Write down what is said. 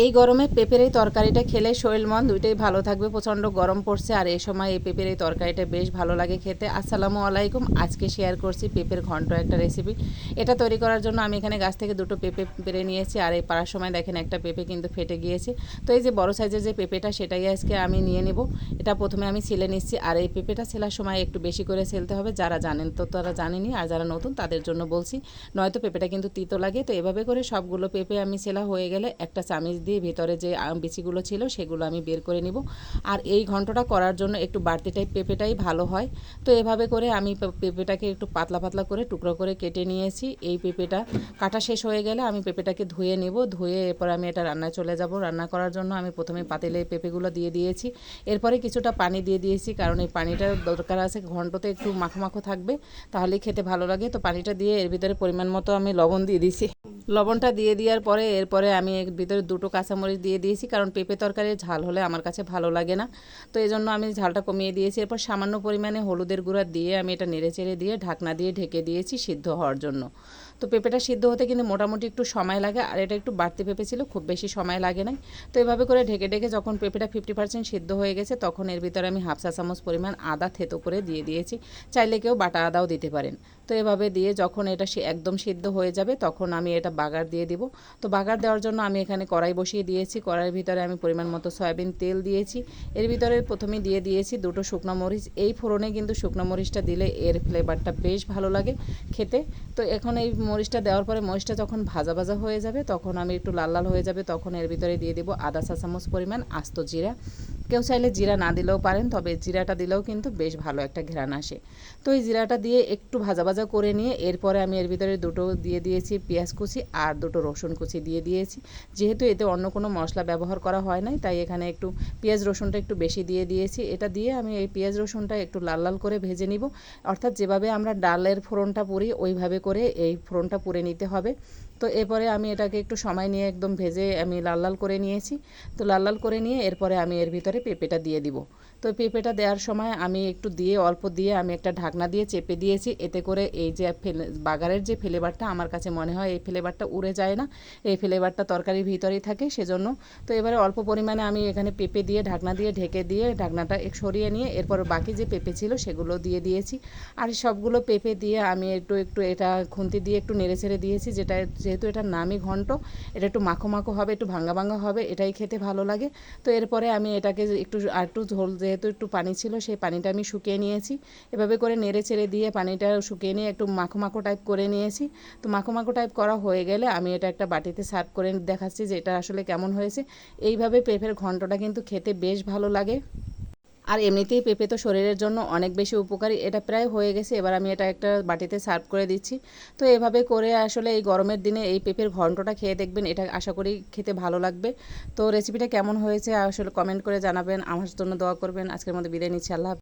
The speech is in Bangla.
এই গরমে পেঁপের এই তরকারিটা খেলে শরীর মন দুইটাই ভালো থাকবে, প্রচণ্ড গরম পড়ছে। আর এই সময় এই পেঁপের এই তরকারিটা বেশ ভালো লাগে খেতে। আসসালামু আলাইকুম। আজকে শেয়ার করছি পেঁপের ঘন্ট একটা রেসিপি এটা তৈরি করার জন্য আমি এখানে গাছ থেকে দুটো পেঁপে পেরে নিয়েছি। আর এই পাড়ার সময় দেখেন একটা পেঁপে কিন্তু ফেটে গিয়েছে। তো এই যে বড় সাইজের যে পেঁপেটা, সেটাই আজকে আমি নিয়ে নেব। এটা প্রথমে আমি ছিলে নিচ্ছি। আর এই পেঁপেটা ছেলার সময় একটু বেশি করে ছেলতে হবে। যারা জানেন তো তারা জানেনি। আর যারা নতুন, তাদের জন্য বলছি। নয়তো পেঁপেটা কিন্তু তিতো লাগে। তো এভাবে করে সবগুলো পেঁপে আমি ছেলা হয়ে গেলে একটা চামিচ দিয়ে ভিতরে যে বিচিগুলো ছিল সেগুলো আমি বের করে নিব। আর এই ঘন্টটা করার জন্য একটু বাড়তি টাইপ পেঁপেটাই ভালো হয়। তো এভাবে করে আমি পেঁপেটাকে একটু পাতলা পাতলা করে টুকরো করে কেটে নিয়েছি। এই পেঁপেটা কাটা শেষ হয়ে গেলে আমি পেঁপেটাকে ধুয়ে নেব। ধুয়ে এরপর আমি এটা রান্নায় চলে যাব। রান্না করার জন্য আমি প্রথমে পাতিলে পেঁপেগুলো দিয়ে দিয়েছি। এরপরে কিছুটা পানি দিয়ে দিয়েছি কারণ এই পানিটার দরকার আছে, ঘন্টতে একটু মাখো মাখো থাকবে, তাহলেই খেতে ভালো লাগে। তো পানিটা দিয়ে এর ভিতরে পরিমাণ মতো আমি লবণ দিয়ে দিয়েছি। লবণটা দিয়ে দেওয়ার পরে এরপরে আমি এর ভিতরে দুটো কাঁচামরিচ দিয়ে দিয়েছি, কারণ পেঁপে তরকারির ঝাল হলে আমার কাছে ভালো লাগে না। তো এই জন্য আমি ঝালটা কমিয়ে দিয়েছি। এরপর সামান্য পরিমাণে হলুদের গুঁড়া দিয়ে আমি এটা নেড়ে চেড়ে দিয়ে ঢাকনা দিয়ে ঢেকে দিয়েছি সিদ্ধ হওয়ার জন্য। তো পেঁপেটা সিদ্ধ হতে কিন্তু মোটামুটি একটু সময় লাগে, আর এটা একটু বাড়তি পেঁপে ছিল, খুব বেশি সময় লাগে নাই। তো এভাবে করে ঢেকে ঢেকে যখন পেঁপেটা ফিফটি পার্সেন্ট সিদ্ধ হয়ে গেছে, তখন এর ভিতরে আমি হাফ চা চামচ পরিমাণ আদা থেতো করে দিয়ে দিয়েছি। চাইলে কেউ বাটা আদাও দিতে পারেন। তো এভাবে দিয়ে যখন এটা একদম সিদ্ধ হয়ে যাবে, তখন আমি এটা বাগার দিয়ে দিব। তো বাগার দেওয়ার জন্য আমি এখানে কড়াই বসিয়ে দিয়েছি। কড়াইয়ের ভিতরে আমি পরিমাণ মতো সয়াবিন তেল দিয়েছি। এর ভিতরে প্রথমে দিয়ে দিয়েছি দুটো শুকনো মরিচ। এই ফোড়নে কিন্তু শুকনো মরিচটা দিলে এর ফ্লেভারটা বেশ ভালো লাগে খেতে। তো এখন এই মরিচটা দেওয়ার পরে মরিচটা যখন ভাজা ভাজা হয়ে যাবে, তখন আমি একটু লাল লাল হয়ে যাবে, তখন এর ভিতরে দিয়ে দেবো আদা চা চামচ পরিমাণ আস্ত জিরা কেউ চাইলে জিরা না দিলেও পারেন, তবে জিরাটা দিলেও কিন্তু বেশ ভালো একটা ঘ্রাণ আসে। তো এই জিরাটা দিয়ে একটু ভাজা ভাজা করে নিয়ে এরপরে আমি এর ভিতরে দুটো দিয়ে দিয়েছি পেঁয়াজ কুচি আর দুটো রসুন কুচি দিয়ে দিয়েছি। যেহেতু এতে অন্য কোনো মশলা ব্যবহার করা হয় নাই, তাই এখানে একটু পেঁয়াজ রসুনটা একটু বেশি দিয়ে দিয়েছি। এটা দিয়ে আমি এই পেঁয়াজ রসুনটা একটু লাল লাল করে ভেজে নিব। অর্থাৎ যেভাবে আমরা ডালের ফোড়নটা পুরি, ওইভাবে করে এই ফোড়নটা পুড়ে নিতে হবে। তো এরপরে আমি এটাকে একটু সময় নিয়ে একদম ভেজে আমি লাল লাল করে নিয়েছি। তো লাল লাল করে নিয়ে এরপরে আমি এর ভিতরে পেঁপেটা দিয়ে দিব। তো পেঁপেটা দেওয়ার সময় আমি একটু দিয়ে, অল্প দিয়ে আমি একটা ঢাকনা দিয়ে চেপে দিয়েছি। এতে করে এই যে ফেলে, বাগারের যে ফ্লেভারটা আমার কাছে মনে হয় এই ফ্লেভারটা উড়ে যায় না। এই ফ্লেভারটা তরকারির ভিতরেই থাকে সেজন্য। তো এবারে অল্প পরিমাণে আমি এখানে পেঁপে দিয়ে, ঢাকনা দিয়ে ঢেকে দিয়ে ঢাকনাটা সরিয়ে নিয়ে এরপর বাকি যে পেঁপে ছিল সেগুলো দিয়ে দিয়েছি। আর সবগুলো পেঁপে দিয়ে আমি একটু একটু এটা খুন্তি দিয়ে একটু নেড়ে ছেড়ে দিয়েছি। যেটা, যেহেতু এটা নামি ঘন্ট, এটা একটু মাখো মাখো হবে, একটু ভাঙ্গা ভাঙ্গা হবে, এটাই খেতে ভালো লাগে। তো এরপরে আমি এটাকে একটু আর একটু ঝোল যেহেতু একটু পানি ছিল, সেই পানিটা আমি শুকিয়ে নিয়েছি। এভাবে করে নেড়ে চেড়ে দিয়ে পানিটা শুকিয়ে নিয়ে একটু মাখো মাখো টাইপ করে নিয়েছি। তো মাখো মাখো টাইপ করা হয়ে গেলে আমি এটা একটা বাটিতে সার্ভ করে দেখাচ্ছি যে এটা আসলে কেমন হয়েছে। এইভাবে পেঁপের ঘন্টটা কিন্তু খেতে বেশ ভালো লাগে। আর এমনিতেই পেঁপে তো শরীরের জন্য অনেক বেশি উপকারী। এটা প্রায় হয়ে গেছে, এবার আমি এটা একটা বাটিতে সার্ভ করে দিচ্ছি। তো এভাবে করে আসলে এই গরমের দিনে এই পেঁপের ঘন্টটা খেয়ে দেখবেন, এটা আশা করি খেতে ভালো লাগবে। তো রেসিপিটা কেমন হয়েছে আসলে কমেন্ট করে জানাবেন। আমার জন্য দোয়া করবেন। আজকের মধ্যে বিদায় নিচ্ছি, আল্লাহ।